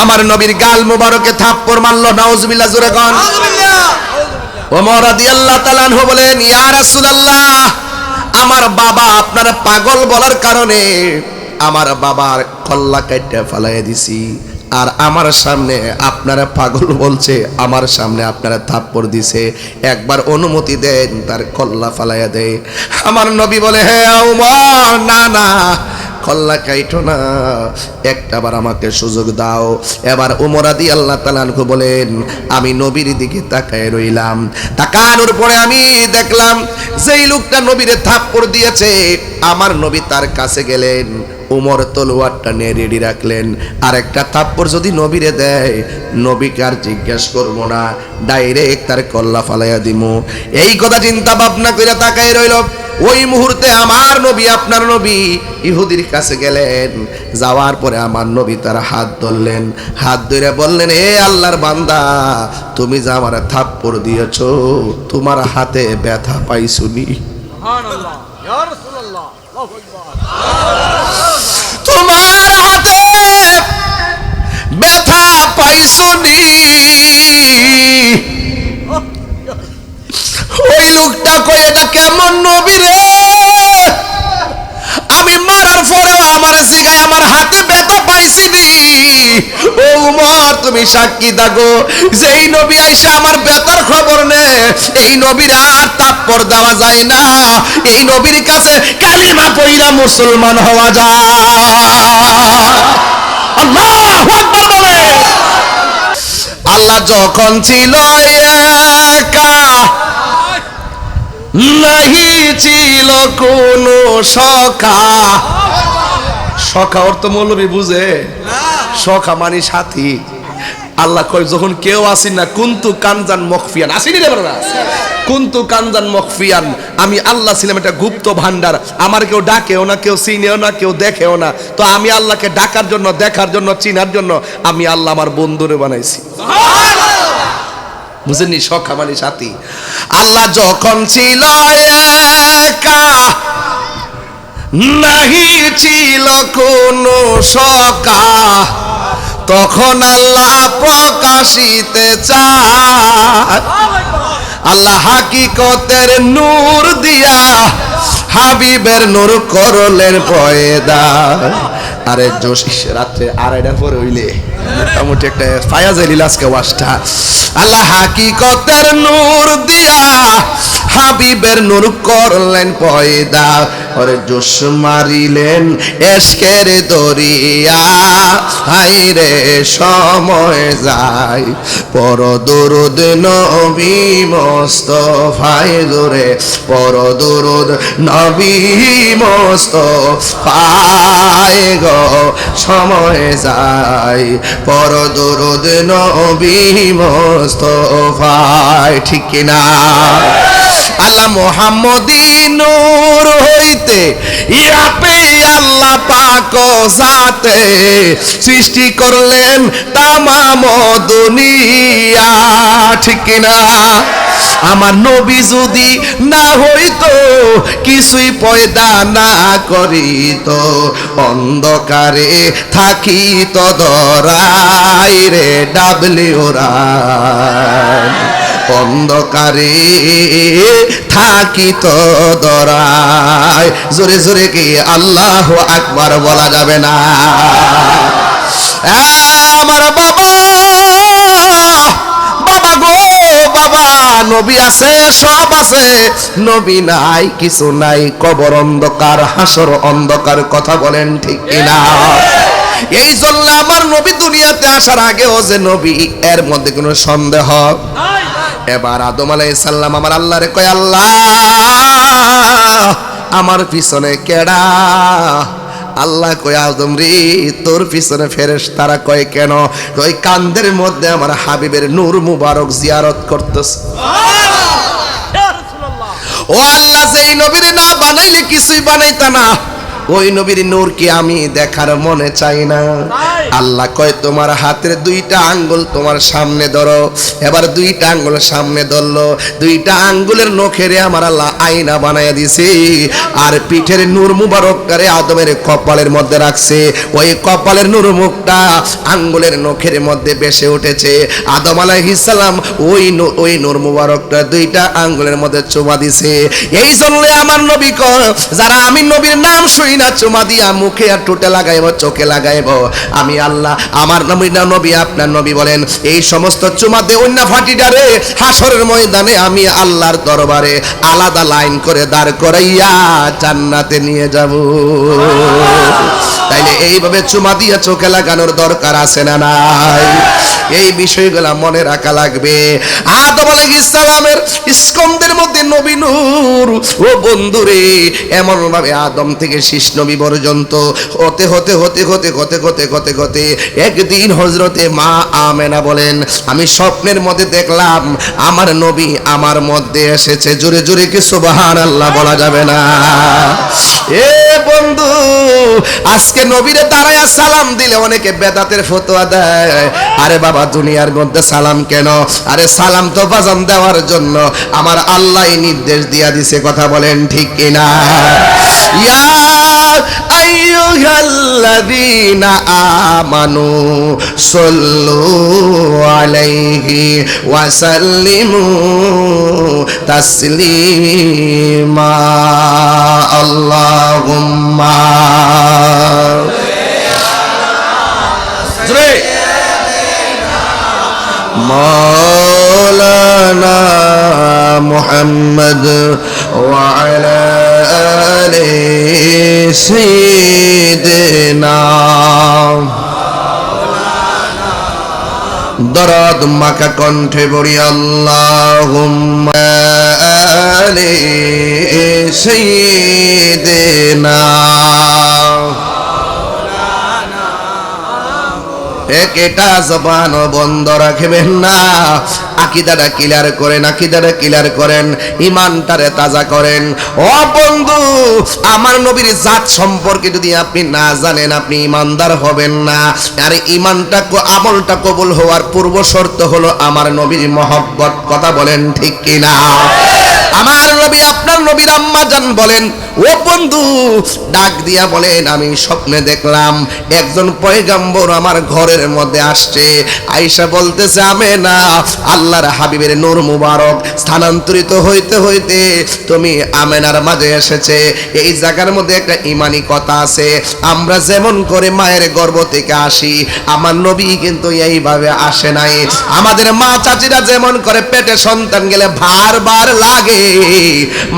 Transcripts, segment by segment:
আমার নবীর গাল মুবারকে থাপ্পড় মারলো নাউজুবিল্লাহ জোরে কন। ওমর রাদিয়াল্লাহু তাআলা বলেন ইয়া রাসূলুল্লাহ আমার বাবা আপনার পাগল বলার কারণে আমার বাবার কল্লা কাইটা ফালাইয়া দিছি। আর আমার সামনে আপনারা পাগল বলছে আমার সামনে আপনারা থাপ্পড় দিছে। একবার অনুমতি দেন তার কল্লা ফালাইয়া দেয়। আমার নবী বলে হ্যাঁ না না কল্লা কাইটো না। একটা বার আমাকে সুযোগ দাও। এবার উমরাদি আল্লাহ তালানকু বলেন, আমি নবীর দিকে তাকায় রইলাম। তাকানোর পরে আমি দেখলাম, যেই লোকটা নবীরে থাপ্পড় দিয়েছে, আমার নবী তার কাছে গেলেন। উমর তলোয়ারটা নিয়ে রেডি রাখলেন। আর একটা থাপ্পড় যদি নবীরে দেয়, নবীকে আর জিজ্ঞেস করব না, ডাইরেক্ট তার কল্লা ফালাইয়া দিমু। এই কথা চিন্তা ভাবনা করে তাকায় রইল। ওই মুহূর্তে আমার নবী আপনার নবী ইহুদির কাছে গেলেন। যাওয়ার পরে আমার নবী তার হাত ধরলেন। হাত ধরে বললেন এ আল্লাহর বান্দা তুমি যে আমার থাপ্পড় দিয়েছ তোমার হাতে ব্যথা পাই শুনি সুবহানাল্লাহ রাসূলুল্লাহ আল্লাহু আকবার। তোমার হাতে ব্যথা পাই শুনি ওই লোকটা কই এটা কেমন নবী রে? আমি মারার পরেও আমার জিগায় আমার হাতে ব্যথা পাইছি নি ও উমর, তুমি সাক্ষী থাকো যেই নবী আইসা আমার ব্যথার খবর নে, এই নবীর আর তাৎপর দেওয়া যায় না। এই নবীর কাছে কালিমা পইরা মুসলমান হওয়া যায়। আল্লাহ যখন ছিল একা নাহি ছিল কোনো সখা। সখা অর্থ মৌলবী বুঝে? সখা মানে সাথী। আল্লাহ কয়, যখন কেউ আসি না, কুন্তু কানজান মখফিয়ান। আসিনি রে বাবা কুন্তু কানজান মখফিয়ান। আমি আল্লাহ ছিলাম একটা গুপ্ত ভান্ডার আমার কেউ ডাকেও না, কেউ চিনেও না, কেউ দেখেও না। তো আমি আল্লাহকে ডাকার জন্য, দেখার জন্য, চিনার জন্য, আমি আল্লাহ আমার বন্ধুরে বানাইছি। বুঝেননি? সখা মানে সাথী। আল্লাহ যখন ছিল একা, নাহি ছিল কোনো সকা তখন আল্লাহ প্রকাশিতে চায়। আল্লাহ হাকিকতের নূর দিয়া হাবিবের নূর করলেন পয়দা। আরে জোশ রাত্রে আড়াইটার পরে হইলে। মোটামুটি একটা ফায়াজ এলিল আজকে আল্লাহ হাকিকতের নূর দিয়া হাবিবের নূর করলেন পয়দা ওরে জোশ মারিলেন এসকের দরিয়া। হাই রে সময় যায়। পর দরুদ নবী মোস্তফায় দূরে। পর দরুদ নবী মোস্তফায় গো। সময় যায়। পর দরুদ নবী মোস্তফায়, ঠিক কিনা? আল্লাহ মোহাম্মদী নূর হইতে, ইয়াপে আল্লাহ পাক জাতে সৃষ্টি করলেন তামাম দুনিয়া, ঠিক কিনা? আমার নবী যদি না হইতো, কিছুই পয়দা না করিত। অন্ধকারে থাকিত দরাই রে রায়। অন্ধকারে থাকিত দরায় জোরে জোরে কি আল্লাহ আকবার বলা যাবে না? আমার বাবা নবী আছে, সব আছে। নবী নাই, কিছু নাই, কবর অন্ধকার, হাসর অন্ধকার, কথা বলেন ঠিক কিনা? এই জন্য আমার নবী দুনিয়াতে আসার আগেও যে নবী, এর মধ্যে কোনো সন্দেহ। এবার আদম আলাইহিস সালাম আমার আল্লাহরে কয়, আল্লাহ, আমার পিছনে কেডা? আল্লাহ কয় আজম রে তোর পিছনে ফেরেস তারা কয় কেন? কই কান্দের মধ্যে আমার হাবিবের নূর মুবারক জিয়ারত করতেছে। ও আল্লাহ সেই নবীর না বানাইলে কিছুই বানাইতা না। ওই নবীর নূর কি আমি দেখার মনে চাই না? আল্লাহ কয়, তোমার হাতের দুইটা আঙ্গুল তোমার সামনে ধরো। এবার দুইটা আঙ্গুল সামনে ধরলো। দুইটা আঙ্গুলের নখেরে আমার আল্লাহ আয়না বানায় দিছে আর পিঠের নূর মুবারকটারে আদমের কপালের মধ্যে রাখছে। ওই কপালের নূর মুখটা আঙ্গুলের নখের মধ্যে বেসে উঠেছে। আদম আলাইহিস সালাম ওই ওই নূর মুবারকটা দুইটা আঙ্গুলের মধ্যে চুমা দিছে। এই জন্য আমার নবী কয়, যারা আমি নবীর নাম শুই না, চুমা দিয়া মুখে আর ঠোঁটে লাগাইব, চোখে লাগাইব। আমি আল্লাহ, আমার নবী না, নবী আপনার নবী বলেন, এই সমস্ত চুমা দে অন্য ফাটিটারে হাসরের ময়দানে আমি আল্লাহর দরবারে আলাদা লাইন করে দাঁড় করাইয়া জান্নাতে নিয়ে যাব। তাইলে এইভাবে চুমা দিয়া চোখে লাগানোর দরকার আছে না নাই? এই বিষয়গুলা মনে রাখা লাগবে। আদম আলাইহিস সালামের স্কন্দের মধ্যে নবী নূর, ও বন্ধুরে এমন ভাবে আদম থেকে শীষ নবী পর্যন্ত, হতে হতে হতে হতে হতে হতে হতে হতে একদিন হজরতে মা আমেনা বলেন, আমি স্বপ্নের মধ্যে দেখলাম, আমার নবী আমার মধ্যে এসেছে। জোরে জোরে কি সুবহান আল্লাহ বলা যাবে না। এ বন্ধু, আজকে নবীরে দাঁড়ায়া সালাম দিলে অনেকে বেদাতের ফতোয়া দেয়। আরে বাবা, দুনিয়ার মধ্যে সালাম কেন? আরে সালাম তো বাজান দেওয়ার জন্য আমার আল্লাহ নির্দেশ দিয়া দিছে, কথা বলেন ঠিক কিনা? ইয়া আইয়ুহাল্লাযীনা আমানু آمنوا صلوا عليه وسلموا تسليما. اللهم مولانا محمد وعلى آله سيدنا মাখা কণ্ঠে বড়ি আল্লাহ আলে সেই জবান বন্ধ রাখবেন না। আকিদাটা ক্লিয়ার করেন, আকিদাটা ক্লিয়ার করেন ইমানটারে তাজা করেন। ও বন্ধু, আমার নবীর জাত সম্পর্কে যদি আপনি না জানেন, আপনি ইমানদার হবেন না। আর ইমানটা আমলটা কবুল হওয়ার পূর্ব শর্ত হলো আমার নবীর মহব্বত। কথা বলেন ঠিক কিনা? আমার নবী, আপনার নবীর আম্মা জান বলেন ও বন্ধু, ডাক দিয়া বলেন, আমি স্বপ্নে দেখলাম একজন পয়গাম্বর আমার ঘরের মধ্যে আসছে। আয়েশা বলতেছে আমে না আল্লাহর হাবিবের নূর মুবারক স্থানান্তরিত হইতে হইতে তুমি আমেনার মাঝে এসেছে। এই জায়গার মধ্যে একটা ইমানি কথা আছে, আমরা যেমন করে মায়ের গর্ভ থেকে আসি, আমার নবী কিন্তু এইভাবে আসে নাই। আমাদের মা চাচিরা যেমন করে পেটে সন্তান গেলে ভার বার লাগে।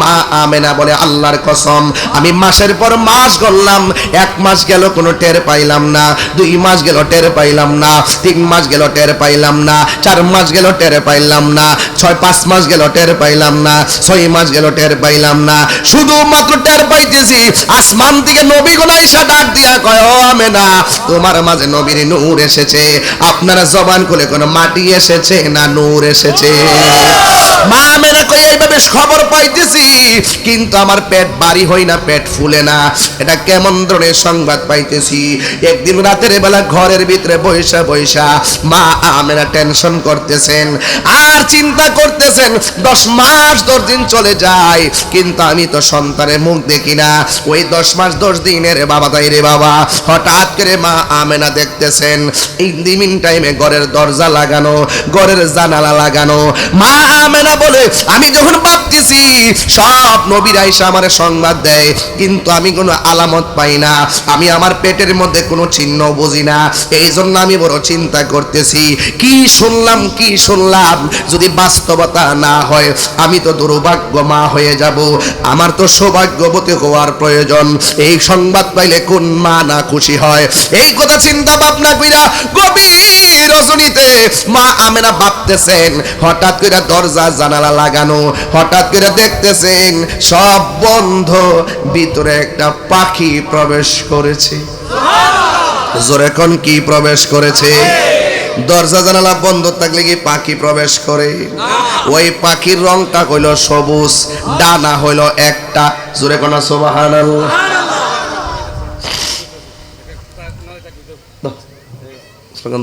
মা আমেনা বলে, আল্লাহর কসম আমি মাসের পর মাস গড়লাম, এক মাস গেল কোনো টের পাইলাম না, দুই মাস গেল টের পাইলাম না, তিন মাস গেল টের পাইলাম না, চার মাস গেল টের পাইলাম না, ছয় পাঁচ মাস গেল টের পাইলাম না, ছয় মাস গেল টের পাইলাম না। শুধুমাত্র টের পাইতেছি, আসমান থেকে নবী গুলো এসে ডাক দিয়া কয়, ও আমেনা, তোমার মাঝে নবীর নূর এসেছে, আপনারা জবান খুলে কোনো মাটি এসেছে না নূর এসেছে? মা আমেনা কই এইভাবে খবর পাইতেছি, কিন্তু আমার পেট বাড়ি হই না, পেট ফুলে না। এটা কেমন ধরনের সংবাদ পাইতেছি? একদিন রাতের বেলা ঘরের ভিতরে বৈশা বৈশা মা আমেনা টেনশন করতেছেন, আর চিন্তা করতেছেন, দশ মাস দশ দিন চলে যায়, কিন্তু আমি তো সন্তানের মুখ দেখি না। ওই দশ মাস দশ দিনের বাবা তাই রে বাবা। হঠাৎ করে মা আমেনা দেখতেছেন ইন টাইমে ঘরের দরজা লাগানো, ঘরের জানালা লাগানো। মা আমেনা বলে, আমি যখন ভাবতেছি, সব নবীর আইসা আমার সংবাদ দেয়, কিন্তু আমি কোনো আলামত পাই না। আমি আমার পেটের মধ্যে কোনো চিহ্ন বুঝি না। এই জন্য আমি বড় চিন্তা করতেছি, কি শুনলাম কি শুনলাম? যদি বাস্তবতা না হয়, আমি তো দুর্ভাগ্য মা হয়ে যাব। আমার তো সৌভাগ্যবতী হওয়ার প্রয়োজন। এই সংবাদ পাইলে কোন মা না খুশি হয়? এই কথা চিন্তা ভাবনা কইরা গভীর রজনীতে মা আমেনা ভাবতেছেন, হঠাৎ করে দরজা জানালা লাগানো, হঠাৎ করে দেখতেছেন, সব বন্ধ ভিতরে একটা পাখি প্রবেশ করেছে। জোরে কোন কি প্রবেশ করেছে? দরজা জানালা বন্ধ থাকলে কি পাখি প্রবেশ করে? ওই পাখির রংটা হইল সবুজ ডানা হইল একটা। জোরে কোন সোবাহান স্লোগান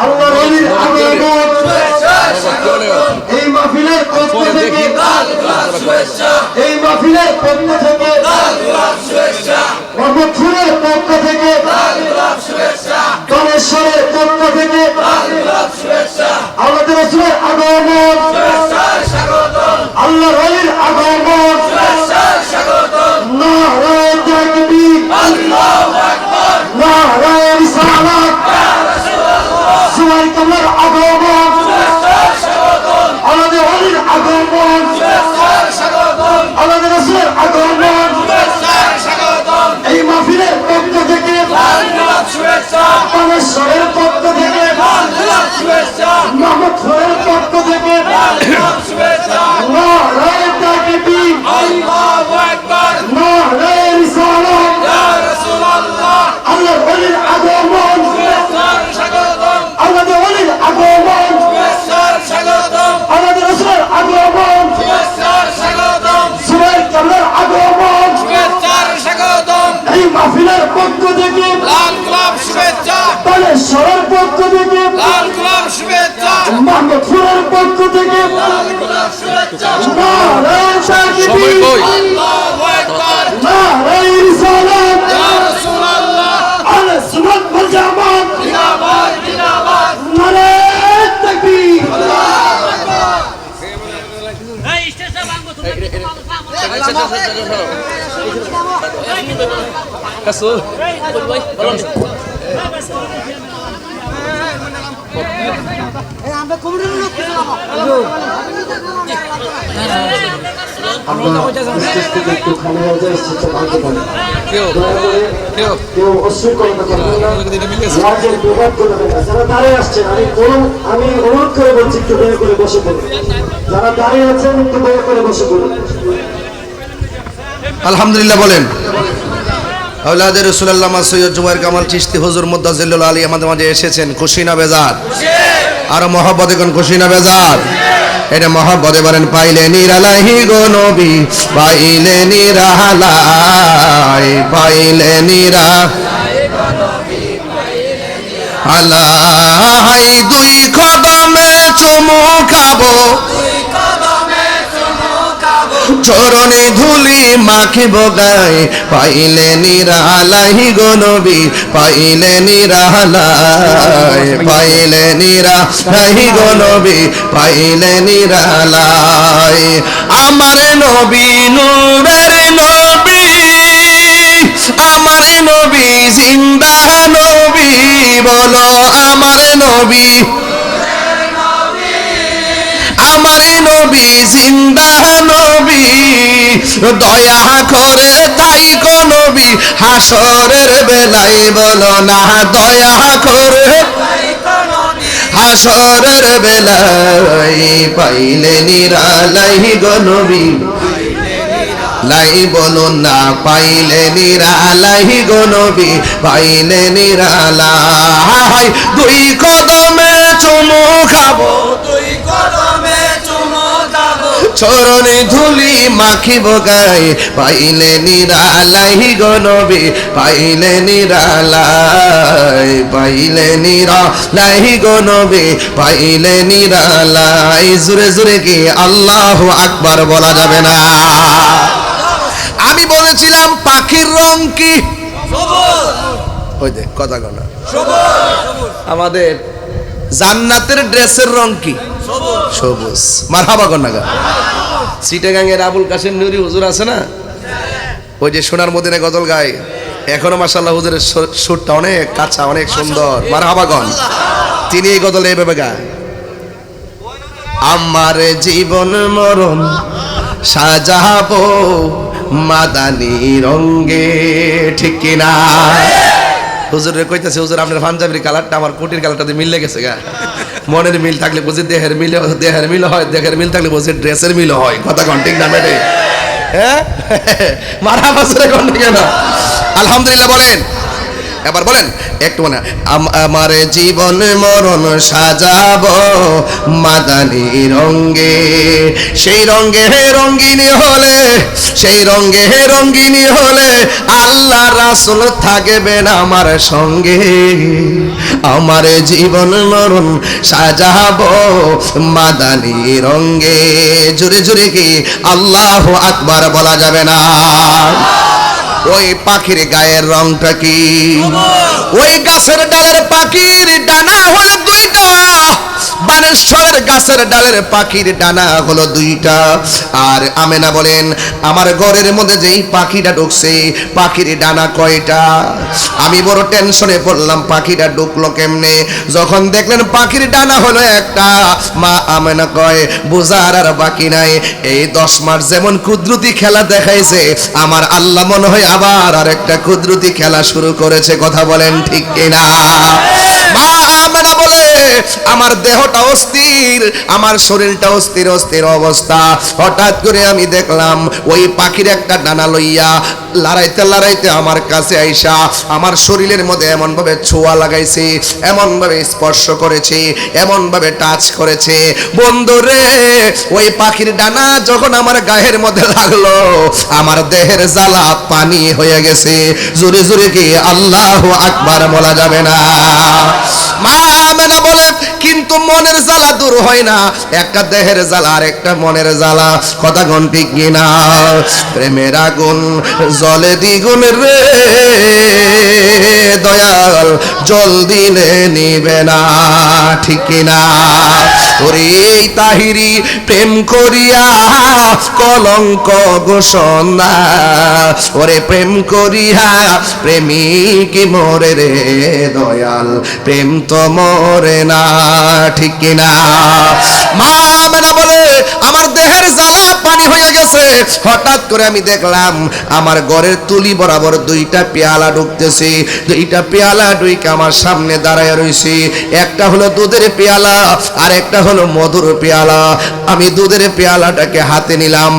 আল্লাহর ওলির আগমন এই মাহফিলের পক্ষ থেকে এই মাহফিলের পক্ষ থেকে মোহাম্মদপুরের পক্ষ থেকে গণেশ্বরের পক্ষ থেকে আল্লাহ রসুলের আগমন। আল্লাহ রলির আগমন। নারায় তাকবীর নারায় রিসালাত গণেশ্বরের পক্ষ থেকে মোহাম্মদপুরের পক্ষ থেকে তাকবীর নারায় মোহাম্মদপুরের পক্ষ থেকে নারায় তাকবীর। আমি অনুরোধ করে বলছি একটু দয়া করে বসে পড়ুন। যারা দাঁড়িয়ে আছেন একটু দয়া করে বসে পড়ুন। আলহামদুলিল্লাহ বলেন। আউলাদের রসুল্লাহ সৈয়দ জুবাইর কামাল চিস্তি হুজুর মুদাজিল্লুল আলী আমাদের মাঝে এসেছেন। খুশি না বেজার? আর মহব্বতে কোন খুশি না বেজার? এটা মহব্বতে বলেন, পাইলে নিরালাহি গো নবী, পাইলে নিরালাই পাইলে নিরা আলাই দুই কদমে চুমু খাব। চরণে ধুলি মাখিব গায়ে পাইলে নিরালাই গো নবী, পাইলে নিরালাই পাইলে নিরালাই গো নবী, পাইলে নিরালাই। আমার নবী নূরের নবী, আমার নবী জিন্দা নবী, বলো আমার নবী। নবী, জিন্দা নবী। দয়া করে তাই নবী, হাসরের বেলাই বলো না, দয়া করে। হাসরের বেলাই পাইলে নিরালাই গো নবী। লাই বলো না, পাইলে নিরালাই গো নবী, পাইলে নিরালাই দুই চরণে ধুলি মাখিব গায়ে পাইলে নিরালাই গো নবী পাইলে নিরালাই পাইলে নিরালাই গো নবী পাইলে নিরালাই। জুরে জুরে কি আল্লাহ আকবার বলা যাবে না? আমি বলেছিলাম পাখির রং কি? ওই দেখ কথা কনা আমাদের জান্নাতের ড্রেসের রং কি? সবুজ। মারহাবা কন্যা সিটাগাঙ্গের আবুল কাসিম নুরি হুজুর আছে না? ওই যে সোনার মদিনে গজল গায়। এখনও মাসাল্লাহ হুজুরের সুরটা অনেক কাঁচা অনেক সুন্দর। মারহাবা গন তিনি এই গজল এইভাবে গায়। আমার জীবন মরণ সাজাবো মাদানি রঙ্গে ঠিক কিনা? হুজুরে কইতেছে হুজুর আপনার পাঞ্জাবির কালারটা আমার কোটির কালারটাতে মিলে গেছে গা। মনের মিল থাকলে বুঝি দেহের মিল দেহের মিল হয়, দেহের মিল থাকলে বুঝি ড্রেসের মিল হয়। কথা কন, ঠিক না মেটে হ্যাঁ? মারা বছরে কোন কেন? আলহামদুলিল্লাহ বলেন। এবার বলেন, একটু মানে আম- আমার জীবন মরণ সাজাব মাদানি রঙ্গে সেই রঙ্গে রঙ্গিনী হলে, সেই রঙ্গে হে রঙ্গিনী হলে আল্লাহ রাসুল থাকবেন আমার সঙ্গে। আমার জীবন মরণ সাজাবো মাদানি রঙ্গে জুড়ে জুড়ে কি আল্লাহ আকবার বলা যাবে না? ওই পাখির গায়ের রংটা কি? ওই গাছের ডালের পাখির ডানা হলো দুইটা। বানেশ্বরের গাছের ডালের পাখির ডানা হলো দুইটা। আর আমেনা বলেন, আমার ঘরের মধ্যে যেই পাখিটা ঢুকছে, পাখির ডানা কয়টা? আমি বড় টেনশনে পড়লাম, পাখিটা ঢুকলো কেমনে? যখন দেখলেন পাখির ডানা হলো একটা, মা আমেনা কয়, বুঝার আর বাকি নাই। এই দশ মাস যেমন কুদরতি খেলা দেখাইছে, আমার আল্লাহ মনে হয় আবার আর একটা কুদরতি খেলা শুরু করেছে। কথা বলেন ঠিক কিনা? মা আমেনা আমার দেহটা অস্থির, আমার শরীরটা অস্থির অস্থির অবস্থা। হঠাৎ করে আমি দেখলাম, ওই পাখির একটা ডানা লইয়া লড়াইতে লড়াইতে আমার কাছে আইসা আমার শরীরের মধ্যে এমন ভাবে ছোঁয়া লাগাইছে এমন ভাবে স্পর্শ করেছে এমন ভাবে টাচ করেছে বন্ধুরে ওই পাখির ডানা যখন আমার গায়ের মধ্যে লাগল, আমার দেহের জ্বালা পানি হয়ে গেছে। জোরে জোরে কি আল্লাহ আকবার বলা যাবে না? মা আমেনা বলে কিন্তু মনের জ্বালা দূর হয় না। একটা দেহের জ্বালা আর একটা মনের জ্বালা। কথা গণ ঠিক কিনা? প্রেমের আগুন, জলে দ্বিগুণ রে। দয়াল, জল দিলে নিবে না। ঠিক কিনা? ওরে এই তাহিরি, প্রেম করিয়া কলঙ্ক ঘোষণা ওরে প্রেম করিয়া প্রেমিক মরে রে দয়াল, প্রেম তো মরে না। ঠিক কিনা? মা মেনা বলে আমার দেহের জ্বালা গেছে হঠাৎ করে আমি দেখলাম, আমার ঘরের তুলি বরাবর দুইটা পেয়ালা ঢুকতেছে। দুইটা পেয়ালা ঢুকে আমার সামনে দাঁড়ায় রয়েছে একটা হলো দুধের পেয়ালা, আর একটা হলো মধুর পেয়ালা। আমি দুধের পেয়ালাটাকে হাতে নিলাম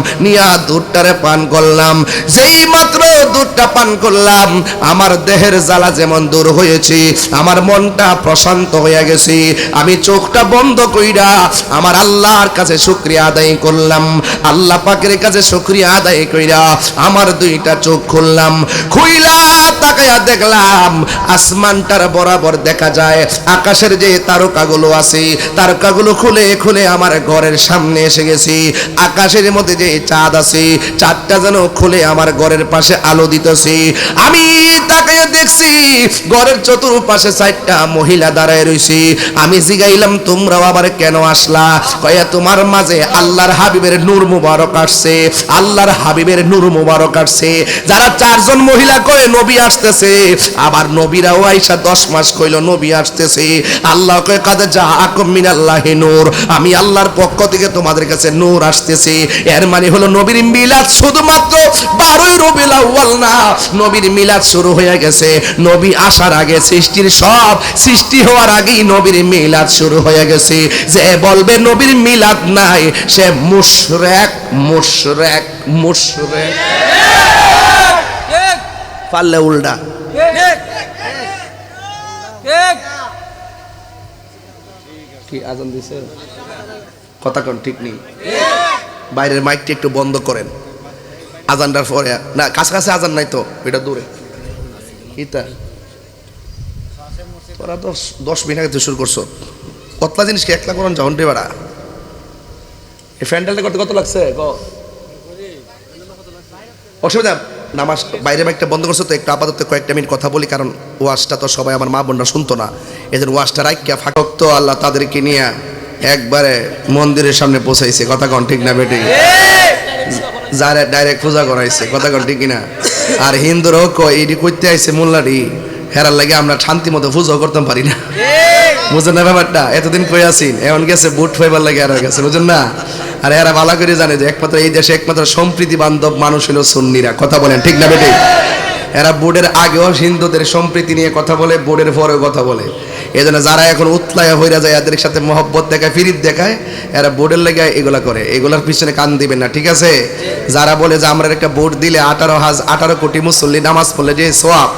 দুধটারে পান করলাম। যেই মাত্র দুধটা পান করলাম, আমার দেহের জ্বালা যেমন দূর হয়েছে, আমার মনটা প্রশান্ত হয়ে গেছে। আমি চোখটা বন্ধ কইরা আমার আল্লাহর কাছে শুক্রিয়া আদায় করলাম। আল্লাহ পাকের কাছে শুক্রিয়া আদায় কইরা আমার দুইটা চোখ খুললাম, খুইলা তাকায়া দেখলাম, আসমানটার বরাবর দেখা যায়, আকাশের যে তারকাগুলো আছে, তারকাগুলো খুলে খুলে আমার ঘরের সামনে এসে গেছি। আকাশের মধ্যে যে চাঁদ আছে, চাঁদটা যেন খুলে আমার ঘরের পাশে আলো দিতেছে। আমি তাকাইয়া দেখছি, ঘরের চতুর্পাশে চারটা মহিলা দাঁড়ায় রইছি। আমি জিগাইলাম, তোমরাও আবার কেন আসলা? কয়া, তোমার মাঝে আল্লাহর হাবিবের নূর মুবারক আসছে। আল্লাহর হাবিবের নূর মুবারক আসছে। যারা চারজন মহিলা কয়ে নবী আসতেছে, আবার নবীরাও আইসা দশ মাস কইল নবী আসতেছে। আল্লাহ কয়ে, কাদে যা আকম মিনাল্লাহি নূর। আমি আল্লাহর পক্ষ থেকে তোমাদের কাছে নূর আসতেছে। এর মানে হলো নবীর মিলাদ শুধুমাত্র বারোই রবিউল আউয়াল না, নবীর মিলাদ শুরু হয়ে গেছে। নবী আসার আগে সৃষ্টির সব সৃষ্টি হওয়ার আগেই নবীর মিলাদ শুরু হয়ে গেছে। যে বলবে নবীর মিলাদ নাই, সে মুশরেক মুশরেক মুশরেক। পারলে উল্টা। কি আজান দিছে? কথা কোন, ঠিক নেই। বাইরের মাইকটা একটু বন্ধ করেন। আজানটার পরে, না, কাছাকাছি আজান নাই তো, এটা দূরে। ইতা। তোরা দশ দশ মিনিট আগে শুরু করছ। কতলা জিনিস কি একলা করুন যখন বেড়া? এই ফ্যান্ডেলটা করতে কত লাগছে? ক। অসুবিধা, নামাজ বাইরে মাইকটা বন্ধ করছ তো, একটু আপাতত কয়েকটা মিনিট কথা বলি, কারণ ওয়াজটা তো সবাই আমার মা বোনরা শুনতো না। এদের ওয়াজটা রাখিয়া তো আল্লাহ তাদেরকে নিয়ে একবারে মন্দিরের সামনে পৌঁছাইছে। কথা কন ঠিক না বেটি যারা ডাইরেক্ট পূজা করাইছে, কথা কন ঠিক না আর হিন্দুরাও কয় এটি করতে আইছে মোল্লাডি। হেরার লাগে আমরা শান্তি মতো পূজাও করতে পারি না। বুঝেন না ব্যাপারটা? এতদিন কই আসিন এমন গেছে বুট ফাইবার লাগে আর গেছে, বুঝেন না? আর এরা ভালো করে জানে যে একমাত্র এই দেশে একমাত্র সম্প্রীতি বান্ধব মানুষ হলো সুন্নিরা। কথা বলেন, ঠিক না বেটি? এরা বোর্ডের আগেও হিন্দুদের সম্প্রীতি নিয়ে কথা বলে, বোর্ডের পরেও কথা বলে। এই জন্য যারা এখন উতলায় হইরা যায়, এদের সাথে মহব্বত দেখায় ফিরিত দেখায়, এরা বোর্ডের লেগে এগুলা করে। এগুলার পিছনে কান দিবেন না, ঠিক আছে? যারা বলে যে আমরা একটা বোর্ড দিলে আঠারো হাজ, আঠারো কোটি মুসল্লি নামাজ পড়লে যে সোয়াব,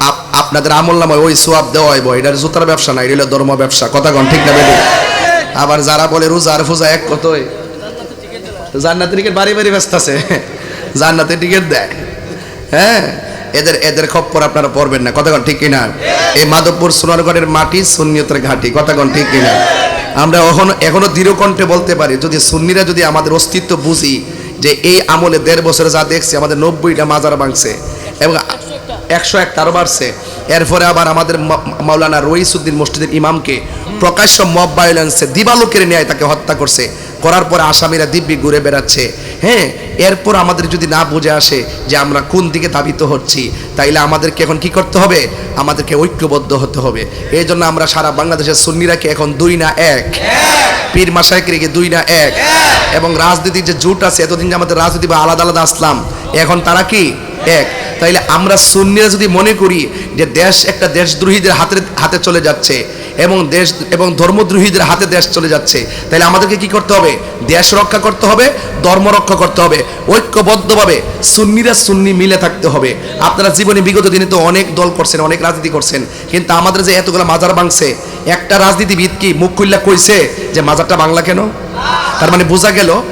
আপ- আপনাদের আমল নামায় ওই সোয়াব দেওয়া হইব এটার জুতার ব্যবসা না, এটা হলো ধর্ম ব্যবসা। কথা কন, ঠিক না বেদি আবার যারা বলে রোজার ফুজা এক কতই? জান্নাতের টিকিট বাড়ি বাড়ি ব্যস্ত আছে জান্নাতের টিকিট দেয়। হ্যাঁ? এদের এদের খপ্পর আপনারা পড়বেন না। কথাগণ ঠিক কিনা? এই মাধবপুর সোনারগড়ের মাটি সুন্নিয়তের ঘাটি। কথাগণ ঠিক কিনা? আমরা এখনও এখনও দৃঢ়কণ্ঠে বলতে পারি, যদি সুন্নিরা যদি আমাদের অস্তিত্ব বুঝি, যে এই আমলে দেড় বছরে যা দেখছি, আমাদের নব্বইটা মাজার ভাঙছে এবং একশো এক তারও বাড়ছে। এরপরে আবার আমাদের মাওলানা রইসুদ্দিন মসজিদের ইমামকে প্রকাশ্য মব ভায়োলেন্সে দিবালোকের ন্যায় তাকে হত্যা করছে। করার পরে আসামিরা দিব্যি ঘুরে বেড়াচ্ছে। হ্যাঁ এরপর আমাদের যদি না বুঝে আসে যে আমরা কোন দিকে ধাবিত হচ্ছি তাইলে আমাদেরকে এখন কি করতে হবে? আমাদেরকে ঐক্যবদ্ধ হতে হবে। এই জন্য আমরা সারা বাংলাদেশের সুন্নিরাকে এখন দুই না এক। পীর মাসায়ক মাসাইকে দুই না এক। এবং রাজনীতির যে জোট আছে এতদিন যে আমাদের রাজনীতি বা আলাদা আলাদা আসলাম এখন তারা কি? এক। তাইলে আমরা সুন্নিরা যদি মনে করি যে দেশ একটা দেশদ্রোহীদের হাতে হাতে চলে যাচ্ছে এবং দেশ এবং ধর্মদ্রোহীদের হাতে দেশ চলে যাচ্ছে। তাহলে আমাদেরকে কি করতে হবে? দেশ রক্ষা করতে হবে, ধর্ম রক্ষা করতে হবে। ঐক্যবদ্ধভাবে সুন্নিরা সুন্নি মিলে থাকতে হবে। আপনারা জীবনে বিগত দিনে তো অনেক দল করছেন, অনেক রাজনীতি করছেন। কিন্তু আমাদের যে এতগুলো মাজার ভাঙছে, একটা রাজনীতিবিদ কি মুখ খুল্লা কইছে যে, মাজারটা বাংলা কেন? তার মানে বোঝা গেল,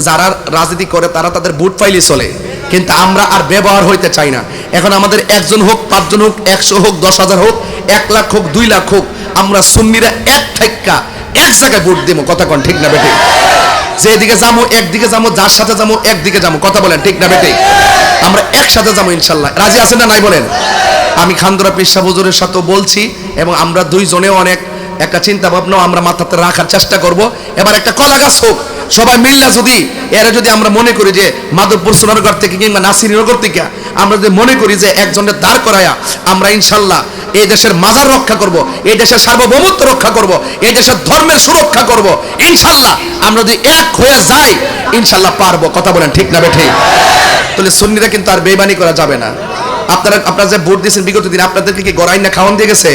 যারা রাজনীতি করে তারা তাদের বুট ফাইলি চলে। কিন্তু আমরা আর ব্যবহার হইতে চাই না। এখন আমাদের একজন হোক, পাঁচজন হোক, একশো হোক, দশ হাজার হোক, এক লাখ হোক, দুই লাখ হোক আমরা সুন্নিরা এক ঠাইকা এক জায়গায় ভোট দেবো। কথা কন, ঠিক না বেটে যেদিকে যাব একদিকে যাব যার সাথে যাব একদিকে যাব কথা বলেন, ঠিক না বেটে আমরা একসাথে যাব ইনশাল্লাহ। রাজি আছেন না নাই বলেন? আমি খান্দরা পেশা হুজুরের সাথে বলছি, এবং আমরা দুইজনেও অনেক একটা চিন্তা ভাবনাও আমরা মাথাতে রাখার চেষ্টা করব। এবার একটা কলা গাছ হোক, সবাই মিল্লা যদি, এরা যদি আমরা মনে করি যে মাধবপুর সোনারগড় থেকে কিংবা নাসিরনগর থেকে আমরা যদি মনে করি যে একজনের দাঁড় করায়া আমরা ইনশাল্লাহ এই দেশের মাজার রক্ষা করব, এই দেশের সার্বভৌমত্ব রক্ষা করব, এই দেশের ধর্মের সুরক্ষা করব, ইনশাল্লাহ আমরা যদি এক হয়ে যাই, ইনশাল্লাহ পারব। কথা বলেন ঠিক না বেঠে তাহলে সুন্নিরা কিন্তু আর বেইমানি করা যাবে না। আপনারা আপনারা যে ভোট দিয়েছেন বিগত দিন, আপনাদেরকে কি গড়াই না খাওয়ান দিয়ে গেছে?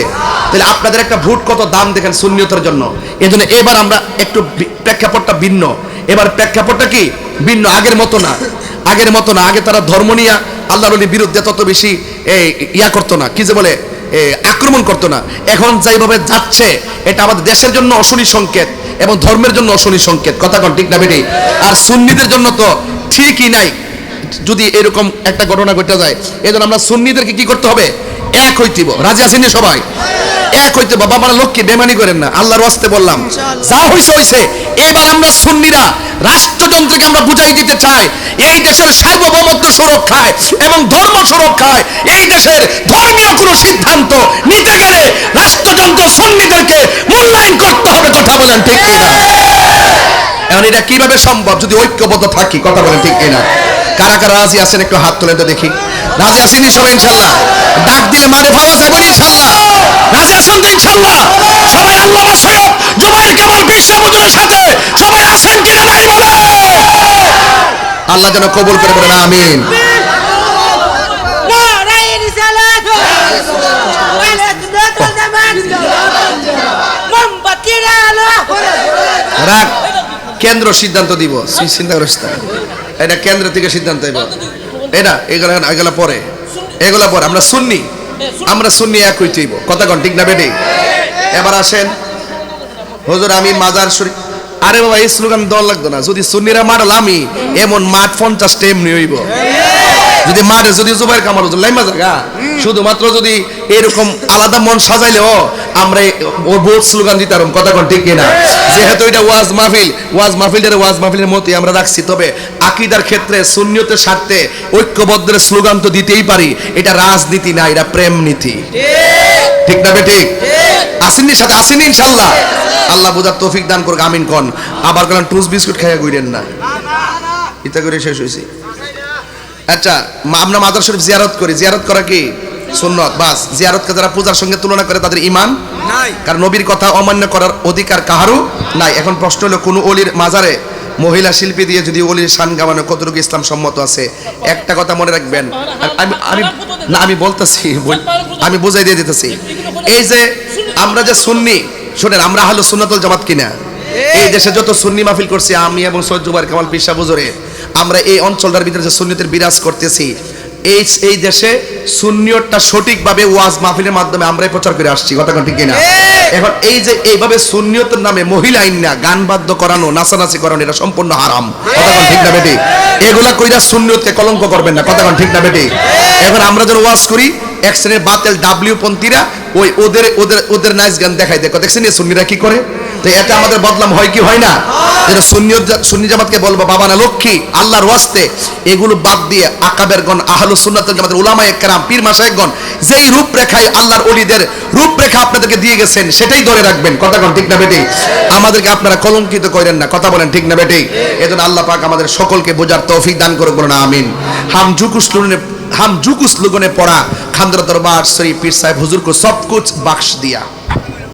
তাহলে আপনাদের একটা ভোট কত দাম দেখেন শূন্যতার জন্য? এই জন্য এবার আমরা একটু প্রেক্ষাপটটা ভিন্ন। এবার প্রেক্ষাপটটা কি? ভিন্ন, আগের মতো না। আগের মতো না। আগে তারা ধর্ম নিয়ে আল্লাহর নবীর বিরুদ্ধে তত বেশি ইয়া করতো না। কি যে বলে? আক্রমণ করতো না। এখন যেভাবে যাচ্ছে, এটা আমাদের দেশের জন্য অশনি সংকেত এবং ধর্মের জন্য অশনি সংকেত। কথা কন, ঠিক না বেটি? আর সুন্নিদের জন্য তো ঠিকই নাই। যদি এরকম একটা ঘটনা ঘটে যায় এই জন্য আমরা সুন্নিদেরকে কি করতে হবে? এক হইতিব রাজি আসেনি সবাই? এক হইতে বাবা মানে লোককে বেমানি করেন না আল্লাহর ওয়াস্তে বললাম। যা হইছে হইছে। এবার আমরা সুন্নিরা রাষ্ট্রযন্ত্রকে আমরা বুঝাই দিতে চাই। এই দেশের সার্বভৌমত্ব সুরক্ষায় এবং ধর্ম সুরক্ষায় এই দেশের ধর্মীয় কোনো সিদ্ধান্ত নিতে গেলে রাষ্ট্রযন্ত্র সুন্নিদেরকে মূল্যায়ন করতে হবে কথা বলেন ঠিক কিনা? এখন এটা কীভাবে সম্ভব? যদি ঐক্যবদ্ধ থাকি কথা বলেন ঠিক কিনা? কারা কারা রাজি আছেন একটু হাত তুলে তো দেখি। রাজি আছেন সবাই ইনশাল্লাহ ডাক দিলে মারে পাওয়া যাবে ইনশাল্লাহ রাজি আছেন তো ইনশাল্লাহ সবাই আল্লাহ সৈয়দ জুবাইর কামাল বিশ্ব হুজুরের সাথে সবাই আছেন কিনা নাই বলে? আল্লাহ যেন কবুল করে বলেন আমিন। রাখ কেন্দ্র সিদ্ধান্ত দিব। চিন্তা করিস এটা কেন্দ্র থেকে সিদ্ধান্ত এটা, এগুলো এগুলো পরে। এগুলো পরে, আমরা শুননি আমরা শুননি একই চাইব কথা কন, ঠিক না বেটি এবার আসেন। হুজুর, আমি মাজার শরীফ আরে বাবা, এই স্লোগান দল লাগতো না। যদি সুন্নিরা মারল, আমি এমন মাঠ পঞ্চাশটা এমনি হইব। যদি মারে যদি জুবাইর কামাল হুজুর লাইমা জায়গা শুধুমাত্র যদি এরকম আলাদা মন সাজাইলেও আমরা এই- ও ভোট স্লোগান দিতাম কথা কোন ঠিক কিনা? যেহেতু এটা ওয়াজ মাহফিল ওয়াজ মাহফিলের ওয়াজ মাহফিলের মতোই আমরা রাখছি তবে আকিদার ক্ষেত্রে সুন্নিয়তের স্বার্থে ঐক্যবদ্ধের স্লোগান তো দিতেই পারি এটা রাজনীতি না এটা প্রেম নীতি। ঠিক। না ঠিক? আসেননি সাথে আসেননি ইনশাল্লাহ আল্লাহ বুঝার তৌফিক দান করুক আমিন কন। আবার কলেন টুস বিস্কুট খাইয়া গুইরেন না। ইতা করে শেষ হয়েছি আচ্ছা আমরা মাদার শরীফ জিয়ারত করি। জিয়ারত করা কি? সুন্নত। বাস জিয়ারতকে যারা পূজার সঙ্গে তুলনা করে তাদের ইমান নাই। কারণ নবীর কথা অমান্য করার অধিকার কাহারও নাই। এখন প্রশ্ন হলো কোন অলির মাজারে মহিলা শিল্পী দিয়ে যদি অলির শান গাওয়ানো কতটুকু ইসলাম সম্মত আছে? একটা কথা মনে রাখবেন। আমি আমি না আমি বলতেছি আমি বুঝাই দিয়ে দিতেছি। এই যে আমরা যে সুন্নি শোনেন আমরা হলো সুন্নাতুল জামাত কিনা? এই দেশে যত সুন্নি মাহফিল করছি আমি এবং সৈয়দ জুবাইর কামাল পিসা বুজুরে আমরা এই অঞ্চলটার ভিতরে যে সুন্নিতের বিরাজ করতেছি এই এই দেশে সুন্নিয়তটা সঠিকভাবে ওয়াজ মাহফিলের মাধ্যমে আমরাই প্রচার করে আসছি কথা ঠিক কিনা? এখন এই যে এইভাবে সুন্নিয়তের নামে মহিলা আইন গান বাদ্য করানো নাচানাচি করানো এটা সম্পূর্ণ হারাম কথা ঠিক না বেটি? এগুলা কইরা সুন্নিয়তকে কলঙ্ক করবেন না কথা ঠিক না বেটি? এখন আমরা যখন ওয়াজ করি এক শ্রেণির বাতেল ডাব্লিউ পন্থীরা ওই ওদের ওদের ওদের নাচ গান দেখাই দেখো দেখছেন সুন্নিরা কি করে? তো এতে আমাদের বদলাম হয় কি হয় না? হ্যাঁ। এটা সুন্নিয় সুন্নি জামাতকে বলব বাবা না লক্ষ্মী আল্লাহর ওয়াস্তে এগুলো বাদ দিয়ে আকাবের গণ আহলু সুন্নাত জামাতের এক কেরাম পীর মাসা একগণ যেই রূপরেখায় আল্লাহর অলিদের রূপরেখা আপনাদেরকে দিয়ে গেছেন সেটাই ধরে রাখবেন। কথা কোন ঠিক না বেটি? আমাদেরকে আপনারা কলঙ্কিত করেন না। কথা বলেন ঠিক না বেটি? এজন্য আল্লাহ পাক আমাদের সকলকে বোঝার তৌফিক দান করুক বলুন আমিন। হাম জুকুস লুনে হাম জুকুস লুগনে পড়া খান্দ্র দরবার শ্রী পীর সাহেব হুজুরকে সব কুছ বাক্স দিয়া।